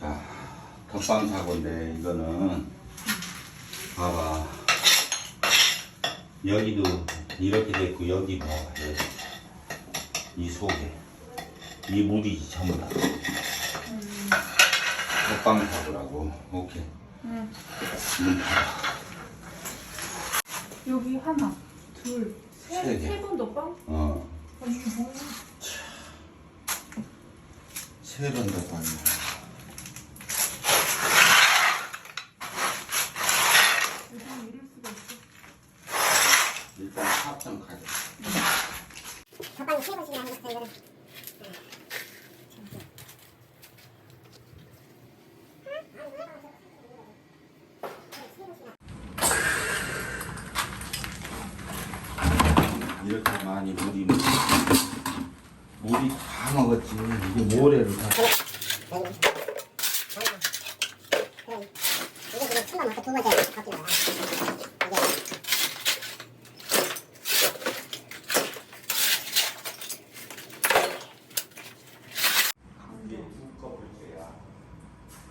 자, 덮방 사고인데 이거는 봐봐. 여기도 이렇게 돼 있고 여기 뭐 여기 이 속에 이 물이 전부 다 덮방 사고라고. 오케이. 응. 문 닫아. 여기 하나, 둘, 세 셋, 개. 세번 덮방? 어, 아, 이게 뭐야? 세번 덮방이야. 요즘 이럴 수가 있어. 일단 합점 가자. 덮방이 세 번씩이나 하는 거 이거는 이렇게 많이 물이 물이 다 먹었지. 이게 모래를 다.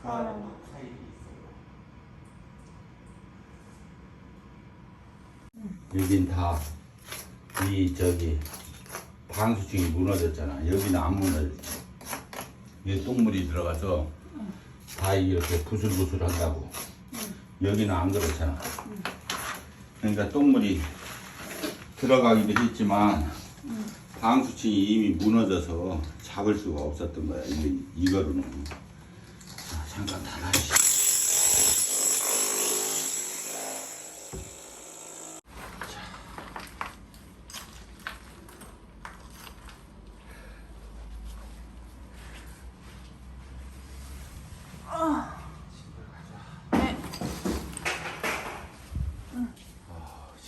안에 또 타일이 있어요. 여긴 다 이 저기 방수층이 무너졌잖아. 여기는 안 무너졌지. 여기 똥물이 들어가서 다 이렇게 부슬부슬 한다고. 여기는 안 그렇잖아. 그러니까 똥물이 들어가기도 했지만 방수층이 이미 무너져서 잡을 수가 없었던 거야. 이, 이거로는. 자, 잠깐 닫아주시.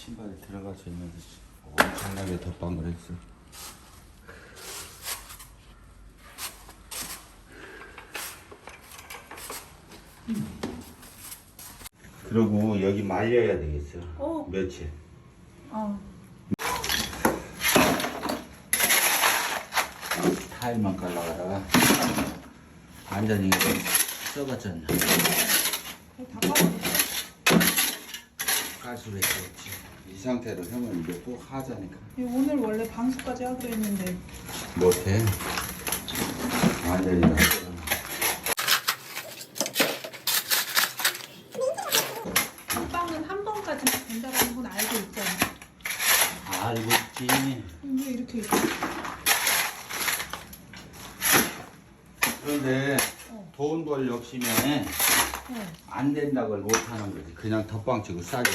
신발이 들어가서 있는데 엄청나게 덧방을 했어. 그리고 여기 말려야 되겠어. 어. 며칠. 어. 타일만 깔라가다가 완전히. 거의 다 까먹었어. 깔 수밖에 없지. 이 상태로 형은 이제 또 하자니까. 오늘 원래 방수까지 하기로 했는데 못해. 완전히 다 썩어. 덮방은 한 번까지 된다는 건 알고 있잖아. 다 알고 있지. 왜 이렇게 있어? 그런데 어. 돈 벌 욕심에 어. 안 된다고 못 하는 거지. 그냥 덮방 치고 싸게.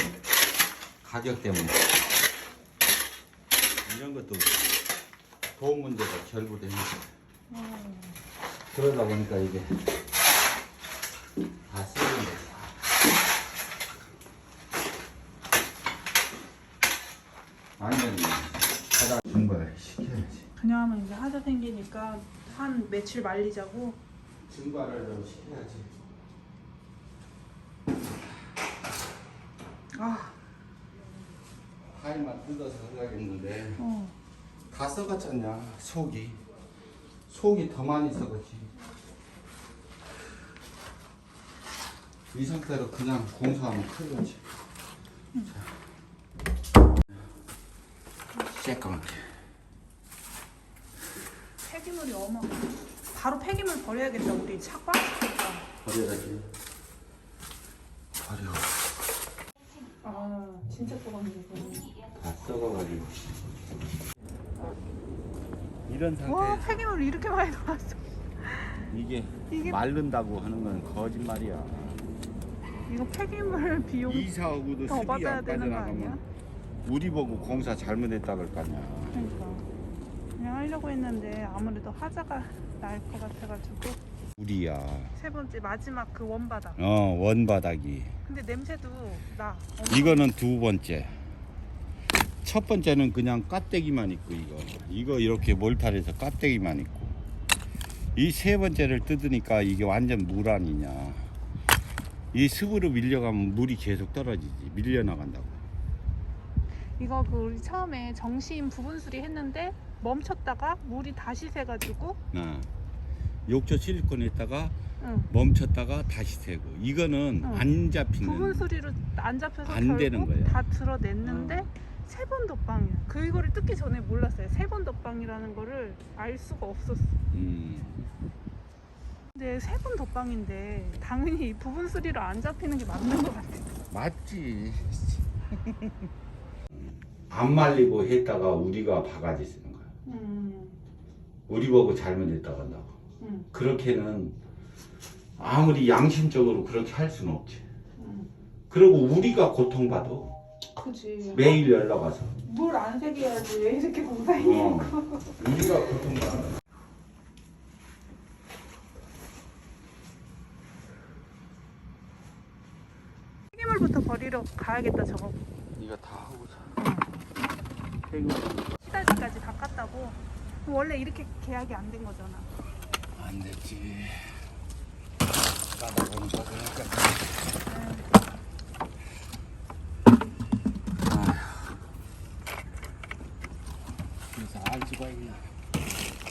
가격 때문에. 이런 것도 돈 문제가 거야. 어. 그러다 보니까 이게 다 쓰는 거지. 완전히 하다 증발 시켜야지. 그냥 하면 이제 하자 생기니까 한 며칠 말리자고. 증발을 좀 시켜야지. 아. 파일만 뜯어서 하려겠는데 어. 다 썩었잖냐 속이 속이 더 많이 썩었지 이 상태로 그냥 공사하면 큰일 나지 새까맣게 폐기물이 어마. 바로 폐기물 버려야겠다. 우리 착박. 버려야지 버려 아 진짜 이거. 다 썩어가지고 이런 와 상태에서 폐기물 이렇게 많이 나왔어. 이게, 이게- 마른다고 하는 건 거짓말이야 이거 폐기물 비용 이사하고도 더 수리 받아야 안 되는 거 아니야? 빠져나가면 우리 보고 공사 잘못했다 그럴 거 아니야 그러니까 그냥 하려고 했는데 아무래도 하자가 날 것 같아가지고 우리야. 세 번째 마지막 그 원바닥. 어 원바닥이. 근데 냄새도 나. 이거는 두 번째. 첫 번째는 그냥 껍데기만 있고 이거. 이거 이렇게 몰탈해서 껍데기만 있고. 이 세 번째를 뜯으니까 이게 완전 물 아니냐. 이 습으로 밀려가면 물이 계속 떨어지지. 밀려 나간다고. 이거 그 우리 처음에 정시인 부분 수리 했는데 멈췄다가 물이 다시 새가지고 어. 욕조 실리콘에다가 응. 멈췄다가 다시 세고 이거는 응. 안 잡히는 부분 수리로 안 잡혀서 안 결국 되는 거예요. 다 드러냈는데 세번 덧방이야. 그거를 뜯기 전에 몰랐어요. 세 번 덧방이라는 거를 알 수가 없었어. 음, 근데 세 번 덧방인데 당연히 이 부분 수리로 안 잡히는 게 맞는 것 같아. 맞지 안 말리고 했다가 우리가 바가지 쓰는 거야 음, 우리 보고 잘못했다고 한다고 음, 그렇게는 아무리 양심적으로 그렇게 할 수는 없지 음. 그리고 우리가 고통받아 그지. 매일 연락 와서 뭘안 새겨야지 왜 이렇게 어, 공사했냐고. 우리가 고통받아 폐기물부터 버리러 가야겠다 저거. 이거 다 하고 자 시다지까지 다 깠다고. 원래 이렇게 계약이 안 된 거잖아. 안 됐지. 까다 보니까 그러니까 그래서 알 수가 있나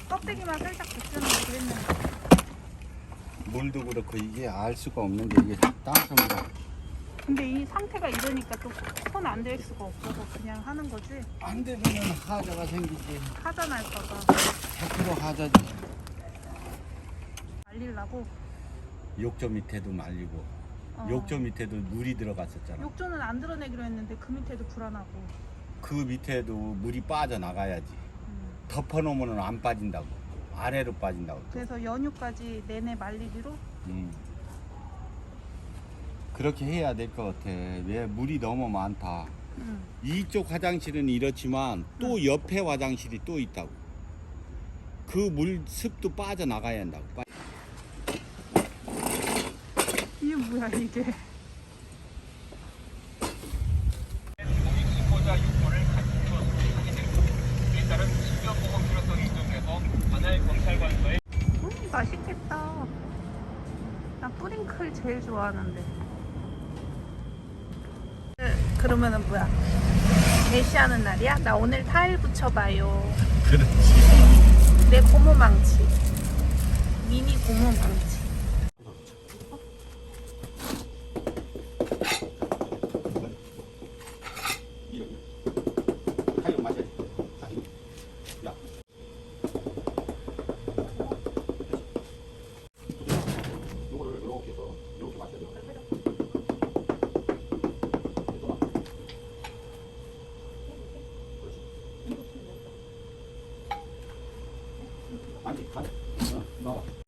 껍데기만 살짝 붙여놓고 그랬는데. 물도 그렇고 이게 알 수가 없는 게 이게 땅속이라 근데 이 상태가 이러니까 또 손 안 댈 수가 없어서 그냥 하는 거지. 안 되면 하자가 생기지. 하자 날까봐 100% 하자지 말리려고. 욕조 밑에도 말리고 어. 욕조 밑에도 물이 들어갔었잖아 욕조는 안 드러내기로 했는데 그 밑에도 불안하고. 그 밑에도 물이 빠져나가야지 음. 덮어놓으면 안 빠진다고 아래로 빠진다고 그래서 연휴까지 내내 말리기로. 음. 그렇게 해야 될 것 같아. 왜 물이 너무 많다. 음. 이쪽 화장실은 이렇지만 또 옆에 화장실이 또 있다고. 그 물 습도 빠져나가야 한다고. 뭐야 이게? 음 맛있겠다. 나 뿌링클 제일 좋아하는데. 그러면은 뭐야? 제시하는 날이야? 나 오늘 타일 붙여봐요. 그렇지. 내 고무망치. 미니 고무망치. 好的，好的，嗯，知道了。